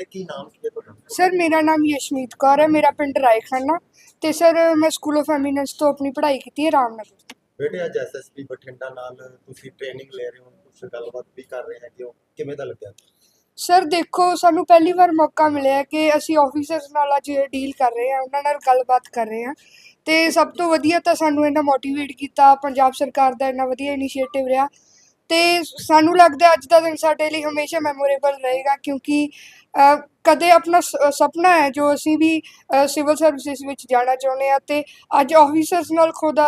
ਬੇਟੇ ਕੀ ਨਾਮ ਕੀ ਹੈ ਤੁਹਾਡਾ? ਸਰ ਮੇਰਾ ਨਾਮ ਯਸ਼ਮੀਤ ਕੌਰ ਹੈ ਮੇਰਾ ਪਿੰਡ ਰਾਏਖਾਨਾ। ਤੇ ਸਰ ਮੈਂ ਸਕੂਲ ਆਫ ਐਮੀਨੈਂਸ ਤੋਂ ਆਪਣੀ ਪੜ੍ਹਾਈ ਕੀਤੀ ਹੈ ਰਾਮਨਗਰ ਬੇਟੇ ਅੱਜ ਐਸਐਸਪੀ ਬਠਿੰਡਾ ਨਾਲ ਤੁਸੀਂ ਟ੍ਰੇਨਿੰਗ ਲੈ ਰਹੇ ਹੋ ਕੁਝ ਗੱਲਬਾਤ ਵੀ ਕਰ ਰਹੇ ਹੈਗੇ ਹੋ। ਕਿਵੇਂ ਦਾ ਲੱਗਿਆ? ਸਰ ਦੇਖੋ ਸਾਨੂੰ ਪਹਿਲੀ ਵਾਰ ਮੌਕਾ ਮਿਲਿਆ ਕਿ ਅਸੀਂ ਆਫੀਸਰਸ ਨਾਲ ਅੱਜ ਡੀਲ ਕਰ ਰਹੇ ਹਾਂ ਉਹਨਾਂ ਨਾਲ ਗੱਲਬਾਤ ਕਰ ਰਹੇ ਹਾਂ। ਤੇ ਸਭ ਤੋਂ ਵਧੀਆ ਤਾਂ ਸਾਨੂੰ ਇਹਨਾਂ ਮੋਟੀਵੇਟ ਕੀਤਾ ਪੰਜਾਬ ਸਰਕਾਰ ਦਾ ਇੰਨਾ ਵਧੀਆ ਇਨੀਸ਼ੀਏਟਿਵ ਰਿਹਾ। ਤੇ ਸਾਨੂੰ ਲੱਗਦਾ ਅੱਜ ਦਾ ਦਿਨ ਸਾਡੇ ਲਈ ਹਮੇਸ਼ਾ ਮੈਮੋਰੇਬਲ ਰਹੇਗਾ ਕਿਉਂਕਿ ਕਦੇ ਆਪਣਾ ਸ- ਸੁਪਨਾ ਹੈ ਜੋ ਅਸੀਂ ਵੀ ਸਿਵਲ ਸਰਵਿਸਿਜ਼ ਵਿੱਚ ਜਾਣਾ ਚਾਹੁੰਦੇ ਆ ਤੇ ਅੱਜ ਆਫੀਸਰਸ ਨਾਲ ਖੁਦ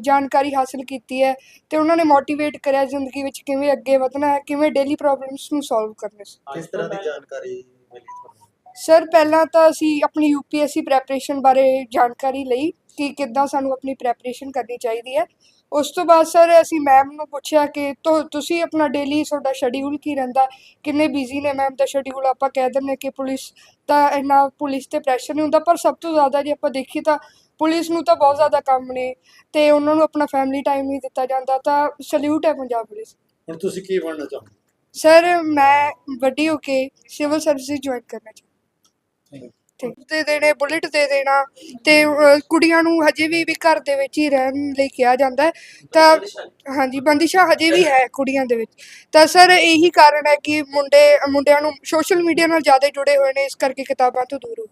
ਜਾਣਕਾਰੀ ਹਾਸਲ ਕੀਤੀ ਹੈ ਤੇ ਉਹਨਾਂ ਨੇ ਮੋਟੀਵੇਟ ਕਰਿਆ ਜ਼ਿੰਦਗੀ ਵਿੱਚ ਕਿਵੇਂ ਅੱਗੇ ਵਧਣਾ ਹੈ, ਕਿਵੇਂ ਡੇਲੀ ਪ੍ਰੋਬਲਮਸ ਨੂੰ ਸੋਲਵ ਕਰਨੇ ਕਿਸ ਤਰ੍ਹਾਂ ਦੀ ਜਾਣਕਾਰੀ ਮਿਲੀ ਤੁਹਾਨੂੰ? ਸਰ ਪਹਿਲਾਂ ਤਾਂ ਅਸੀਂ ਆਪਣੀ ਯੂਪੀਐਸਸੀ ਪ੍ਰੈਪਰੇਸ਼ਨ ਬਾਰੇ ਜਾਣਕਾਰੀ ਲਈ ਕਿ ਕਿੱਦਾਂ ਸਾਨੂੰ ਆਪਣੀ ਪ੍ਰੈਪਰੇਸ਼ਨ ਕਰਨੀ ਚਾਹੀਦੀ ਹੈ। ਉਸ ਤੋਂ ਬਾਅਦ ਸਰ ਅਸੀਂ ਮੈਮ ਨੂੰ ਪੁੱਛਿਆ ਕਿ ਤੁ- ਤੁਸੀਂ ਆਪਣਾ ਡੇਲੀ ਤੁਹਾਡਾ ਸ਼ਡਿਊਲ ਕੀ ਰਹਿੰਦਾ? ਕਿੰਨੇ ਬਿਜ਼ੀ ਨੇ ਮੈਮ ਦਾ ਸ਼ਡਿਊਲ ਆਪਾਂ ਕਹਿ ਦਿੰਦੇ ਕਿ ਪੁਲਿਸ ਤਾਂ ਇੰਨਾ ਪੁਲਿਸ ਤੇ ਪ੍ਰੈਸ਼ਰ ਨਹੀਂ ਹੁੰਦਾ ਪਰ ਸਭ ਤੋਂ ਜ਼ਿਆਦਾ ਜੇ ਆਪਾਂ ਦੇਖੀਏ ਤਾਂ ਪੁਲਿਸ ਨੂੰ ਤਾਂ ਬਹੁਤ ਜ਼ਿਆਦਾ ਕੰਮ ਨੇ ਤੇ ਉਹਨਾਂ ਨੂੰ ਆਪਣਾ ਫੈਮਿਲੀ ਟਾਈਮ ਨਹੀਂ ਦਿੱਤਾ ਜਾਂਦਾ ਤਾਂ ਸਲੂਟ ਹੈ ਪੰਜਾਬ ਪੁਲਿਸ। ਹੁਣ ਤੁਸੀਂ ਕੀ ਬਣਨਾ ਚਾਹੁੰਦੇ ਸਰ ਮੈਂ ਵੱਡੀ ਹੋ ਕੇ ਸਿਵਲ ਸਰਵਿਸਿਜ਼ ਜੁਆਇਨ ਕਰਨਾ ਚਾਹੁੰਦੀ। ਦੇ ਦੇਣੇ ਬੁਲਟ ਦੇ ਦੇਣਾ ਤੇ ਅਹ, ਕੁੜੀਆਂ ਨੂੰ ਹਜੇ ਵੀ ਵੀ ਘਰ ਦੇ ਵਿੱਚ ਹੀ ਰਹਿਣ ਲਈ ਕਿਹਾ ਜਾਂਦਾ ਹੈ। ਤਾਂ ਹਾਂਜੀ ਬੰਦਿਸ਼ਾਂ ਹਜੇ ਵੀ ਹੈ ਕੁੜੀਆਂ ਦੇ ਵਿੱਚ। ਤਾਂ ਸਰ ਇਹੀ ਕਾਰਨ ਹੈ ਕਿ ਮੁੰਡੇ ਮੁੰਡਿਆਂ ਨੂੰ ਸੋਸ਼ਲ ਮੀਡੀਆ ਨਾਲ ਜ਼ਿਆਦਾ ਜੁੜੇ ਹੋਏ ਨੇ ਇਸ ਕਰਕੇ ਕਿਤਾਬਾਂ ਤੋਂ ਦੂਰ ਹੋ